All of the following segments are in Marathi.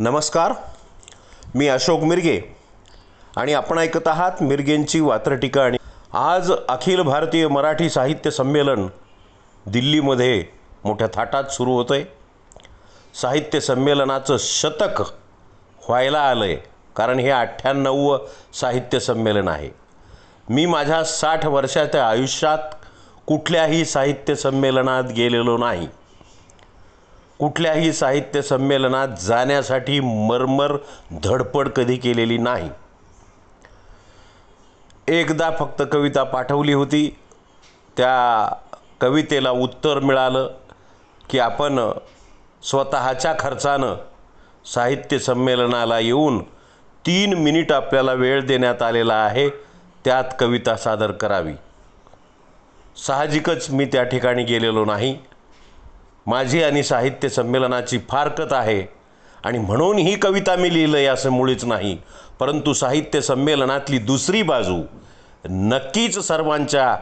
नमस्कार. मी अशोक मिरगे आणि आपण ऐकत आहात मिरगेंची वात्रटिका आणि आज अखिल भारतीय मराठी साहित्य संमेलन दिल्लीमध्ये मोठ्या थाटात सुरू होतं आहे साहित्य संमेलनाचं शतक व्हायला आलं आहे कारण हे अठ्ठ्याण्णववं साहित्य संमेलन आहे. मी माझ्या साठ वर्षाच्या आयुष्यात कुठल्याही साहित्य संमेलनात गेलेलो नाही. कुठल्याही साहित्य संमेलनात जाण्यासाठी मरमर धडपड कधी केलेली नाही. एकदा फक्त कविता पाठवली होती त्या कवितेला उत्तर मिळालं की आपण स्वतःच्या खर्चानं साहित्य संमेलनाला येऊन तीन मिनिट आपल्याला वेळ देण्यात आलेला आहे त्यात कविता सादर करावी. साहजिकच मी त्या ठिकाणी गेलेलो नाही. माझी आणि साहित्य संमेलनाची फारकत आहे. आणि म्हणून ही कविता मी लिहिलं आहे असं मुळीच नाही. परंतु साहित्य संमेलनातली दुसरी बाजू नक्कीच सर्वांच्या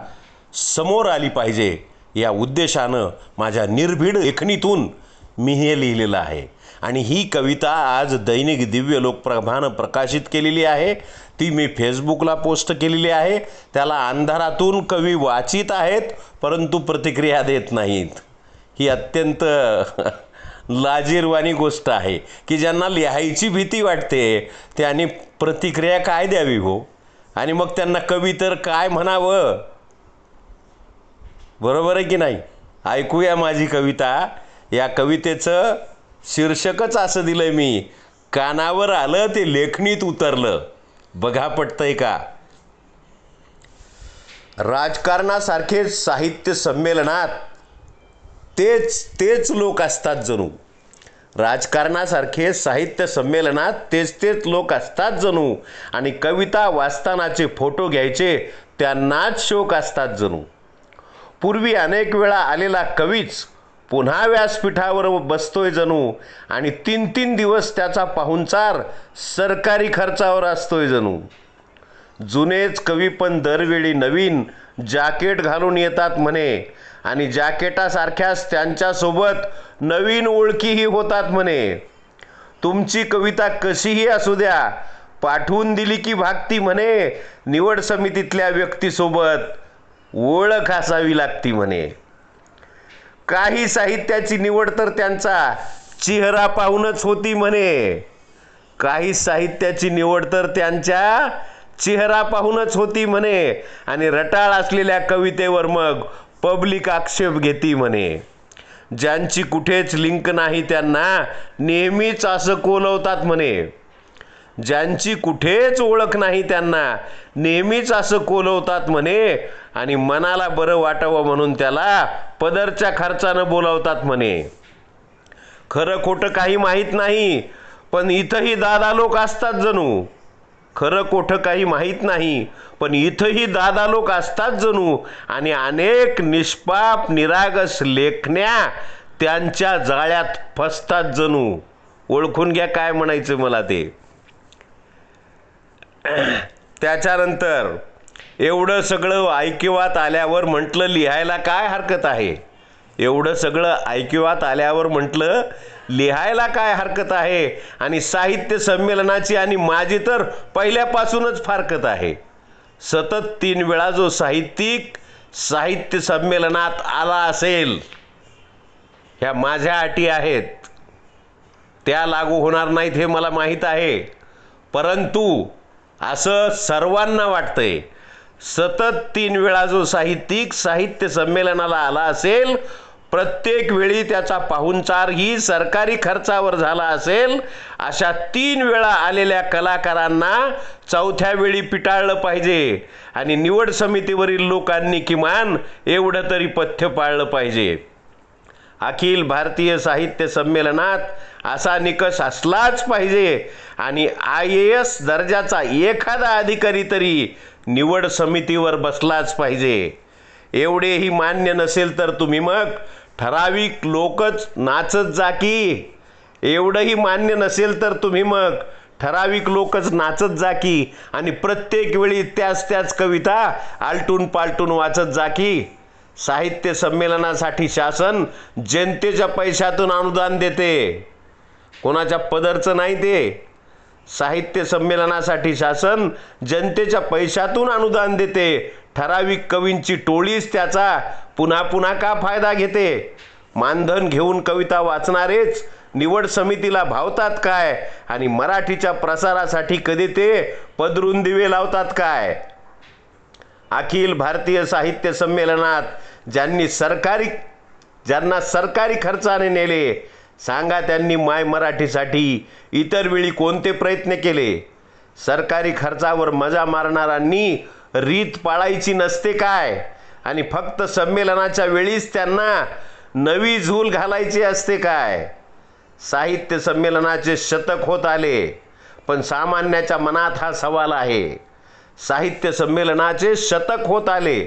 समोर आली पाहिजे. या उद्देशानं माझ्या निर्भीड लेखणीतून मी हे लिहिलेलं आहे. आणि ही कविता आज दैनिक दिव्य लोकप्रभानं प्रकाशित केलेली आहे. ती मी फेसबुकला पोस्ट केलेली आहे. त्याला अंधारातून कवी वाचित आहेत परंतु प्रतिक्रिया देत नाहीत. ही अत्यंत लाजीरवाणी गोष्ट आहे की ज्यांना लिहायची भीती वाटते त्यांनी प्रतिक्रिया काय द्यावी हो? आणि मग त्यांना कवी तर काय म्हणावं? बरोबर आहे की नाही? ऐकूया माझी कविता. या कवितेचं शीर्षकच असं दिलंय मी. कानावर आलं ते लेखणीत उतरलं. बघा पटतंय का? राजकारणासारखे साहित्य संमेलनात तेच तेच लोक असतात जणू. राजकारणासारखे साहित्य संमेलनात तेच तेच लोक असतात जणू. आणि कविता वाचतानाचे फोटो घ्यायचे त्यांनाच शोक असतात जणू. पूर्वी अनेक वेळा आलेला कवीच पुन्हा व्यासपीठावर बसतोय जणू. आणि तीन तीन दिवस त्याचा पाहुणचार सरकारी खर्चावर असतोय जणू. जुनेच कवी पण दरवेळी नवीन जॅकेट घालून येतात म्हणे. आणि जॅकेटासारख्याच त्यांच्यासोबत नवीन ओळखीही होतात म्हणे. तुमची कविता कशीही असू द्या पाठवून दिली की भागती म्हणे निवड समितीतल्या व्यक्तीसोबत ओळख असावी लागती म्हणे. काही साहित्याची निवड तर त्यांचा चेहरा पाहूनच होती म्हणे. काही साहित्याची निवड तर त्यांच्या चेहरा पाहूनच होती म्हणे. आणि रटाळ असलेल्या कवितेवर मग पब्लिक आक्षेप घेती म्हणे. ज्यांची कुठेच लिंक नाही त्यांना नेहमीच असं कोलवतात म्हणे. ज्यांची कुठेच ओळख नाही त्यांना नेहमीच असं कोलवतात म्हणे आणि मनाला बरं वाटावं म्हणून त्याला पदरच्या खर्चानं बोलावतात म्हणे. खरं खोटं काही माहीत नाही पण इथंही दादा लोक असतात जणू. खरं कोठं काही माहीत नाही. पण इथंही दादा लोक असतात जणू. आणि अनेक निष्पाप निरागस लेखण्या त्यांच्या जाळ्यात फसतात जणू. ओळखून घ्या काय म्हणायचं मला ते. त्याच्यानंतर एवढं सगळं ऐकिवात आल्यावर म्हटलं लिहायला काय हरकत आहे? एवढं सगळं ऐकिवात आल्यावर म्हटलं लिहायला काय हरकत आहे? आणि साहित्य संमेलनाची आणि माझी तर पहिल्यापासूनच फारकत आहे. सतत तीन वेळा जो साहित्यिक साहित्य संमेलनात आला असेल ह्या माझ्या अटी आहेत. त्या लागू होणार नाहीत हे मला माहीत आहे. परंतु असं सर्वांना वाटतंय सतत तीन वेळा जो साहित्यिक साहित्य संमेलनाला आला असेल प्रत्येक वेळी त्याचा पाहुणचार ही सरकारी खर्चावर झाला असेल अशा तीन वेळा आलेल्या कलाकारांना चौथ्या वेळी पिटाळलं पाहिजे. आणि निवड समितीवरील लोकांनी किमान एवढं तरी पथ्य पाळलं पाहिजे. अखिल भारतीय साहित्य संमेलनात असा निकष असलाच पाहिजे. आणि आय ए एस दर्जाचा एखादा अधिकारी तरी निवड समितीवर बसलाच पाहिजे. एवढेही मान्य नसेल तर तुम्ही मग ठराविक लोकच नाचत जा की. एवढंही मान्य नसेल तर तुम्ही मग ठराविक लोकच नाचत जा की. आणि प्रत्येक वेळी त्याच त्याच कविता आलटून पालटून वाचत जा की. साहित्य संमेलनासाठी शासन जनतेच्या पैशातून अनुदान देते. कोणाच्या पदरचं नाही ते. साहित्य संमेलनासाठी शासन जनतेच्या पैशातून अनुदान देते. ठराविक कवींची टोळीच त्याचा पुन्हा पुन्हा का फायदा घेते? मानधन घेऊन कविता वाचणारेच निवड समितीला भावतात काय? आणि मराठीच्या प्रसारासाठी कधी ते पदरून दिवे लावतात काय? अखिल भारतीय साहित्य संमेलनात ज्यांनी सरकारी ज्यांना सरकारी खर्चाने नेले सांगा त्यांनी माय मराठीसाठी इतर वेळी कोणते प्रयत्न केले? सरकारी खर्चावर मजा मारणाऱ्यांनी रीत पाळायची नसते काय? आणि फक्त संमेलनाच्या वेळीच त्यांना नवी झूल घालायची असते काय? साहित्य संमेलनाचे शतक होत आले पण सामान्याच्या मनात हा सवाल आहे. साहित्य संमेलनाचे शतक होत आले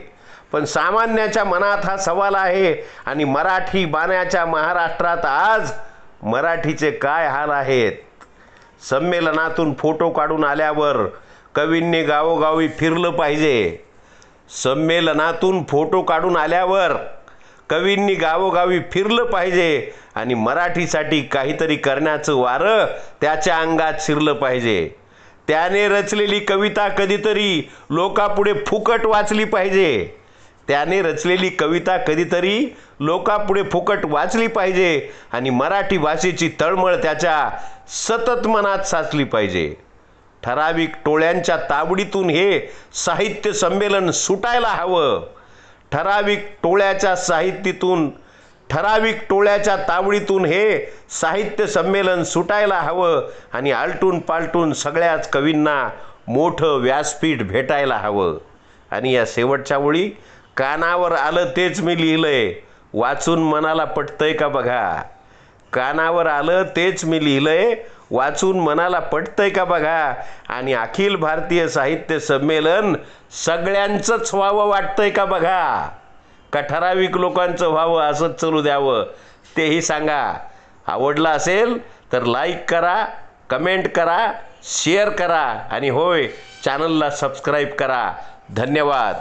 पण सामान्याच्या मनात हा सवाल आहे आणि मराठी बाण्याच्या महाराष्ट्रात आज मराठीचे काय हाल आहेत? संमेलनातून फोटो काढून आल्यावर कवींनी गावोगावी फिरलं पाहिजे. संमेलनातून फोटो काढून आल्यावर कवींनी गावोगावी फिरलं पाहिजे आणि मराठीसाठी काहीतरी करण्याचं वारं त्याच्या अंगात शिरलं पाहिजे. त्याने रचलेली कविता कधीतरी लोकापुढे फुकट वाचली पाहिजे. त्याने रचलेली कविता कधीतरी लोकापुढे फुकट वाचली पाहिजे आणि मराठी भाषेची तळमळ त्याच्या सतत मनात साचली पाहिजे. ठराविक टोळ्यांच्या तावडीतून हे साहित्य संमेलन सुटायला हवं. ठराविक टोळ्याच्या साहित्यातून ठराविक टोळ्याच्या तावडीतून हे साहित्य संमेलन सुटायला हवं आणि आलटून पालटून सगळ्याच कवींना मोठं व्यासपीठ भेटायला हवं. आणि या शेवटच्या ओळी कानावर आलं तेच मी लिहिलंय. वाचून मनाला पटतंय का बघा? कानावर आलं तेच मी लिहिलंय. वाचून मनाला पटतंय का बघा? आणि अखिल भारतीय साहित्य संमेलन सगळ्यांचंच व्हावं वाटतंय का बघा? का ठराविक लोकांचं व्हावं असंच चालू द्यावं? तेही सांगा. आवडलं असेल तर लाईक करा कमेंट करा शेअर करा आणि होय चॅनलला सबस्क्राईब करा. धन्यवाद.